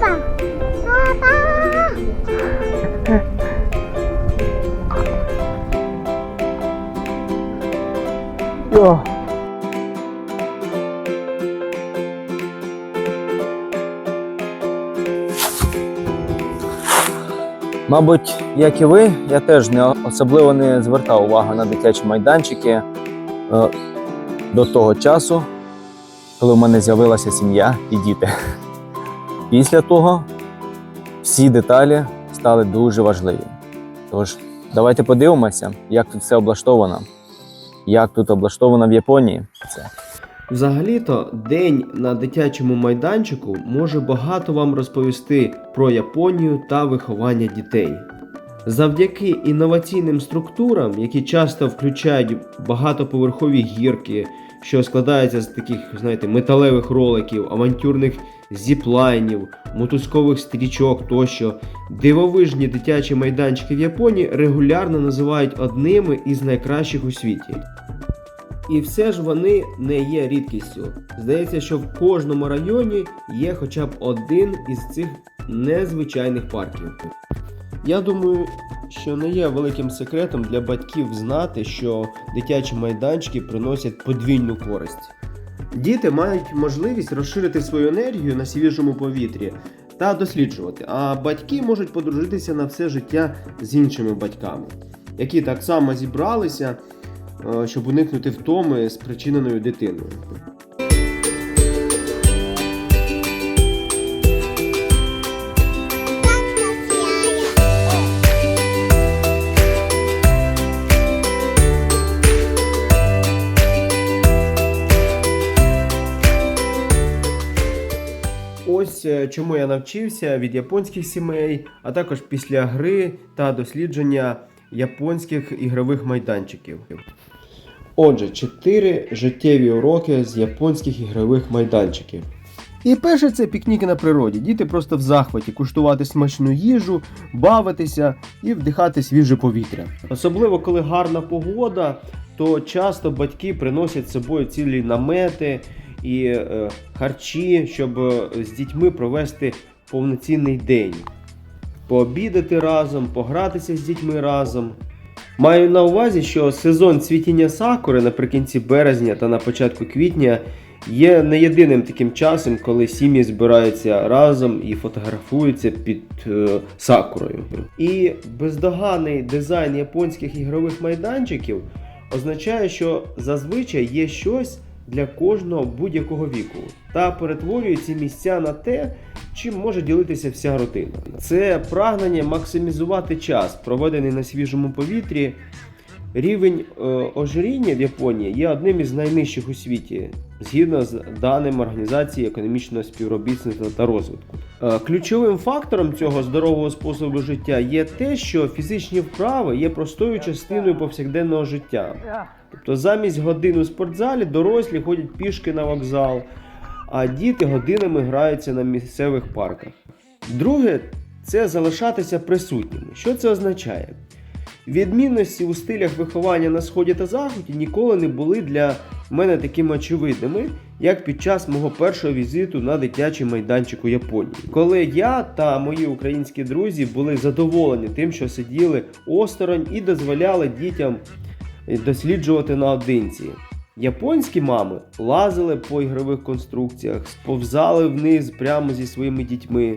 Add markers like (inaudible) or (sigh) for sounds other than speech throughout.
Папа! Мабуть, як і ви, я теж не особливо не звертав увагу на дитячі майданчики е, до того часу, коли в мене з'явилася сім'я і діти. Після того всі деталі стали дуже важливі. Тож, давайте подивимося, як тут все облаштовано, як тут облаштовано в Японії. Це. Взагалі-то день на дитячому майданчику може багато вам розповісти про Японію та виховання дітей. Завдяки інноваційним структурам, які часто включають багатоповерхові гірки, що складаються з таких, знаєте, металевих роликів, авантюрних зіплайнів, мотузкових стрічок тощо, дивовижні дитячі майданчики в Японії регулярно називають одними із найкращих у світі. І все ж вони не є рідкістю. Здається, що в кожному районі є хоча б один із цих незвичайних парків. Я думаю, що не є великим секретом для батьків знати, що дитячі майданчики приносять подвійну користь. Діти мають можливість розширити свою енергію на свіжому повітрі та досліджувати, а батьки можуть подружитися на все життя з іншими батьками, які так само зібралися е, щоб уникнути втоми спричиненою дитиною. Ось е, чому я навчився від японських сімей, а також після гри та дослідження японських ігрових майданчиків. Отже, чотири життєві уроки з японських ігрових майданчиків. І перше це пікніки на природі. Діти просто в захваті куштувати смачну їжу, бавитися і вдихати свіже повітря. Особливо коли гарна погода, то часто батьки приносять з собою цілі намети і е, харчі, щоб е, з дітьми провести повноцінний день. Пообідати разом, погратися з дітьми разом. Маю на увазі, що сезон цвітіння сакури наприкінці березня та на початку квітня є не єдиним таким часом, коли сім'ї збираються разом і фотографуються під е, сакурою. І бездоганний дизайн японських ігрових майданчиків означає, що зазвичай є щось для кожного будь-якого віку та перетворює ці місця на те, чим може ділитися вся родина. Це прагнення максимізувати час, проведений на свіжому повітрі. Рівень е, ожиріння в Японії є одним із найнижчих у світі, згідно з даними Організації економічного співробітництва та розвитку. Е, ключовим фактором цього здорового способу життя є те, що фізичні вправи є простою частиною повсякденного життя. Тобто замість годин у спортзалі дорослі ходять пішки на вокзал, а діти годинами граються на місцевих парках. Друге, це залишатися присутніми. Що це означає? Відмінності у стилях виховання на сході та заході ніколи не були для мене такими очевидними, як під час мого першого візиту на дитячий майданчик у Японії, коли я та мої українські друзі були задоволені тим, що сиділи осторонь і дозволяли дітям досліджувати наодинці. Японські мами лазили по ігрових конструкціях, сповзали вниз прямо зі своїми дітьми.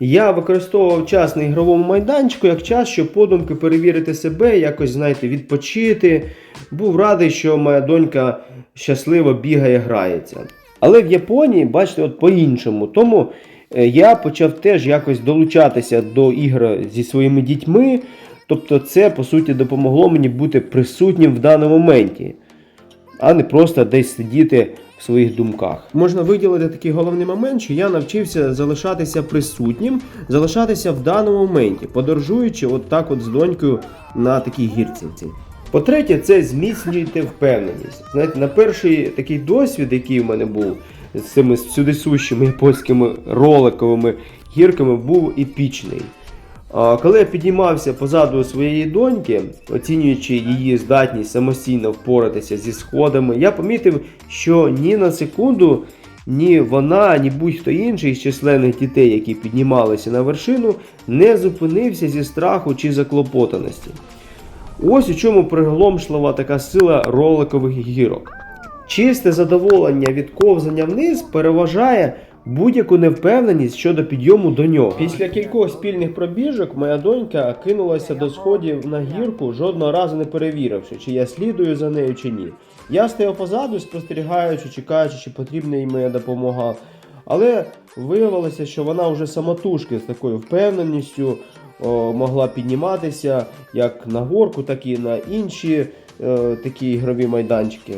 Я використовував час на ігровому майданчику як час, щоб подумки перевірити себе, якось, знаєте, відпочити. Був радий, що моя донька щасливо бігає, грається. Але в Японії, бачите, от по-іншому. Тому е, я почав теж якось долучатися до ігр зі своїми дітьми. Тобто, це по суті допомогло мені бути присутнім в даному моменті, а не просто десь сидіти в своїх думках. Можна виділити такий головний момент, що я навчився залишатися присутнім, залишатися в даному моменті, подорожуючи от так от з донькою на такій гірці. По-третє, це зміцнюйте впевненість. Знаєте, на перший такий досвід, який в мене був з цими всюдисущими японськими роликовими гірками, був епічний. Коли я підіймався позаду своєї доньки, оцінюючи її здатність самостійно впоратися зі сходами, я помітив, що ні на секунду ні вона, ні будь-хто інший з численних дітей, які піднімалися на вершину, не зупинився зі страху чи заклопотаності. Ось у чому приголомшлива така сила роликових гірок. Чисте задоволення від ковзання вниз переважає будь-яку невпевненість щодо підйому до нього. Після кількох спільних пробіжок моя донька кинулася до сходів на гірку, жодного разу не перевіривши, чи я слідую за нею чи ні. Я стояв позаду, спостерігаючи, чекаючи, чи потрібна їй моя допомога. Але виявилося, що вона вже самотужки з такою впевненістю о, могла підніматися як на горку, так і на інші е, такі ігрові майданчики.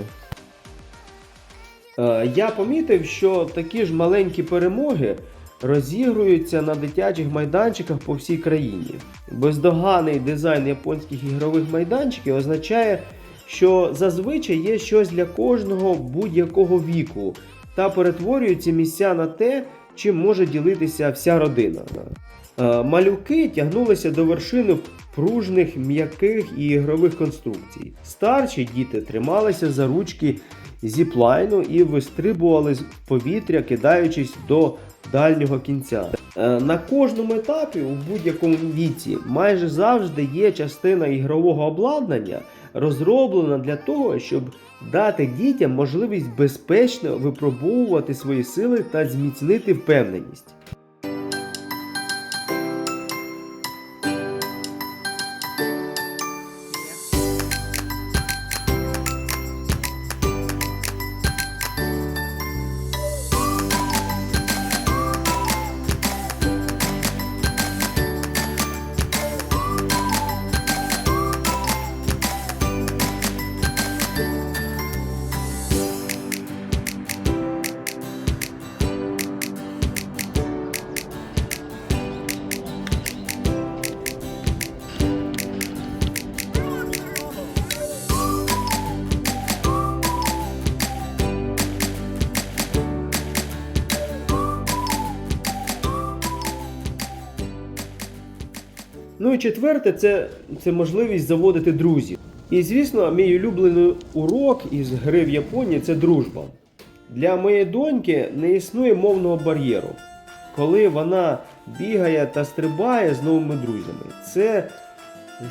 Е, Я помітив, що такі ж маленькі перемоги розігруються на дитячих майданчиках по всій країні. Бездоганний дизайн японських ігрових майданчиків означає, що зазвичай є щось для кожного будь-якого віку та перетворюють ці місця на те, чим може ділитися вся родина. Е, Малюки тягнулися до вершини пружних, м'яких і ігрових конструкцій. Старші діти трималися за ручки зіплайну і вистрибували з повітря, кидаючись до дальнього кінця. Е, На кожному етапі у будь-якому віці майже завжди є частина ігрового обладнання, розроблена для того, щоб дати дітям можливість безпечно випробовувати свої сили та зміцнити впевненість. Ну і четверте, це, це можливість заводити друзів. І звісно, мій улюблений урок із гри в Японії це дружба. Для моєї доньки не існує мовного бар'єру, коли вона бігає та стрибає з новими друзями. Це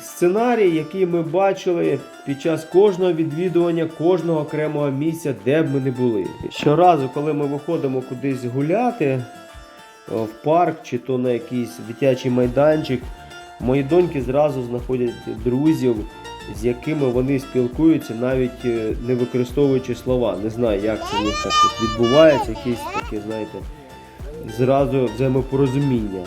сценарій, який ми бачили під час кожного відвідування кожного окремого місця, де б ми не були. Щоразу, коли ми виходимо кудись гуляти, в парк чи то на якийсь дитячий майданчик, мої доньки зразу знаходять друзів, з якими вони спілкуються, навіть е, не використовуючи слова. Не знаю, як це в них так відбувається, якесь таке, знаєте, зразу взаємопорозуміння.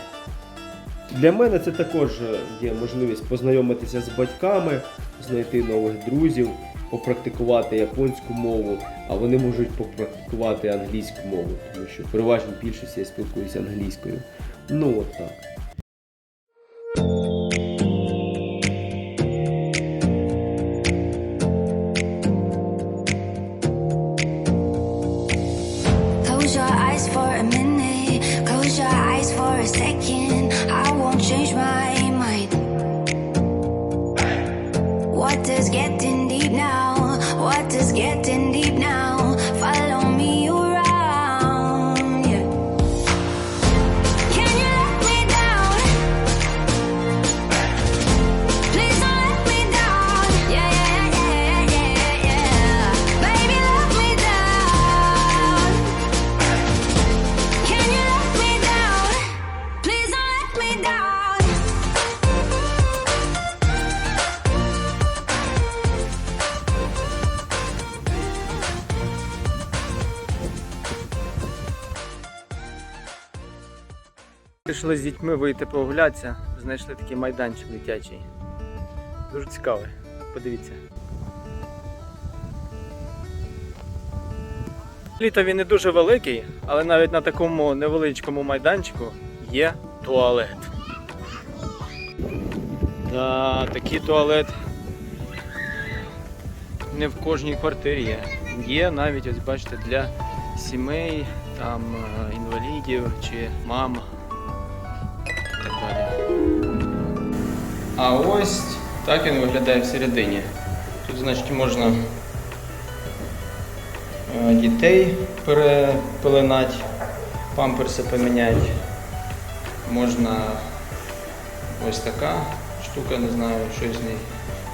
Для мене це також е, є можливість познайомитися з батьками, знайти нових друзів, попрактикувати японську мову, а вони можуть попрактикувати англійську мову, тому що в переважній більшості я спілкуюся англійською. Ну от так. Пішли з дітьми вийти прогулятися, знайшли такий майданчик дитячий. Дуже цікавий. Подивіться. Літо він не дуже великий, але навіть на такому невеличкому майданчику є туалет. Да, такий туалет не в кожній квартирі є. Є навіть, ось бачите, для сімей, там е, інвалідів чи мам А ось так він виглядає всередині. Тут, значить, можна е, дітей перепеленати, памперси поміняти. Можна ось така штука, не знаю, що з нею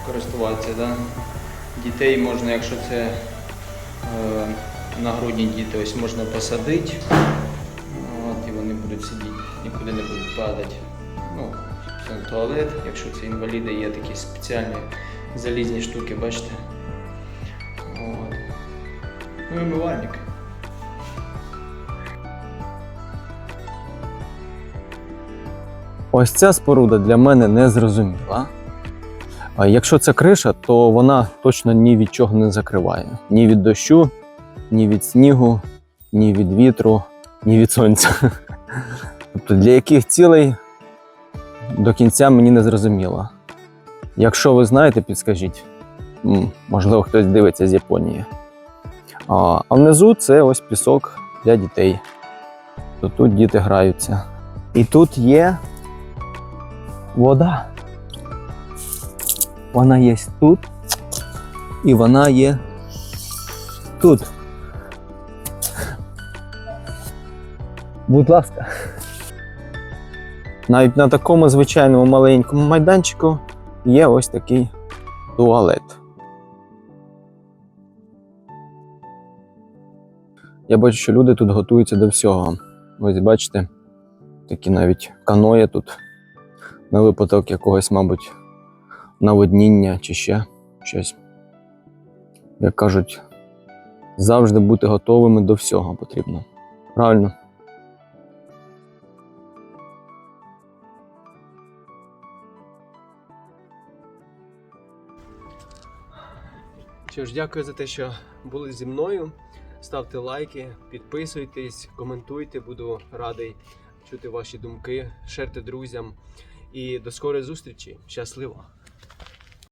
користуватися. Да? Дітей можна, якщо це е, нагрудні діти, ось можна посадити. От, і вони будуть сидіти, нікуди не будуть падати. Ну, туалет, якщо це інваліди, є такі спеціальні залізні штуки, бачите. От. Ну і умивальник. Ось ця споруда для мене не зрозуміла. Якщо це криша, то вона точно ні від чого не закриває. Ні від дощу, ні від снігу, ні від вітру, ні від сонця. (laughs) Тобто для яких цілей до кінця мені не зрозуміло. Якщо ви знаєте, підскажіть. Можливо, хтось дивиться з Японії. А, внизу це ось пісок для дітей. То тут діти граються. І тут є вода. Вона є тут, і вона є тут. Будь ласка. Навіть на такому звичайному маленькому майданчику є ось такий туалет. Я бачу, що люди тут готуються до всього. Ось бачите, такі навіть каної тут на випадок якогось, мабуть, наводніння чи ще щось. Як кажуть, завжди бути готовими до всього потрібно. Правильно? Що ж, дякую за те, що були зі мною. Ставте лайки, підписуйтесь, коментуйте, буду радий чути ваші думки, шерте друзям. І до скорої зустрічі. Щасливо!